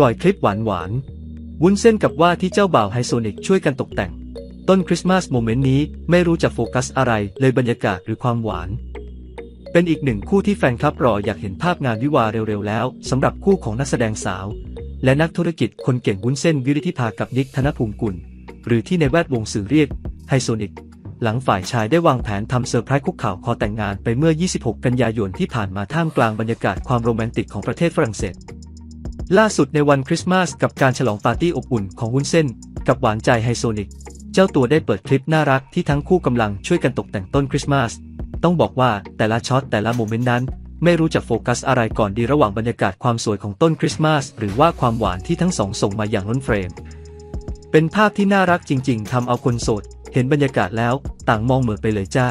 ปล่อยคลิปหวานๆวุ้นเส้นกับว่าที่เจ้าบ่าวไฮโซนิกช่วยกันตกแต่ง ต้นคริสต์มาสโมเมนต์นี้ไม่รู้จะโฟกัสอะไรเลยบรรยากาศหรือความหวาน เป็นอีกหนึ่งคู่ที่แฟนคลับรออยากเห็นภาพงานวิวาเร็วๆแล้วสำหรับคู่ของนักแสดงสาว และนักธุรกิจคนเก่งวุ้นเส้นวิริธิภากับนิกธนภูมิกุล หรือที่ในแวดวงสื่อเรียกไฮโซนิกหลังฝ่ายชายได้วางแผนทำเซอร์ไพรส์คุกเข่าขอแต่งงานไปเมื่อ 26 กันยายนที่ผ่านมาท่ามกลางบรรยากาศความโรแมนติกของประเทศฝรั่งเศส ล่าสุดในวันคริสต์มาสกับการฉลองปาร์ตี้อบอุ่นของวุ้นเส้น กับหวานใจไฮโซนิก เจ้าตัวได้เปิดคลิปน่ารักที่ทั้งคู่กำลังช่วยกันตกแต่งต้นคริสต์มาส ต้องบอกว่าแต่ละช็อตแต่ละโมเมนต์นั้น ไม่รู้จะโฟกัสอะไรก่อนดีระหว่างบรรยากาศความสวยของต้นคริสต์มาสหรือว่าความหวานที่ทั้งสองส่งมาอย่างล้นเฟรม เป็นภาพที่น่ารักจริง ๆทำเอาคนโสด เห็นบรรยากาศแล้ว ต่างมองเหมือไปเลยจ้า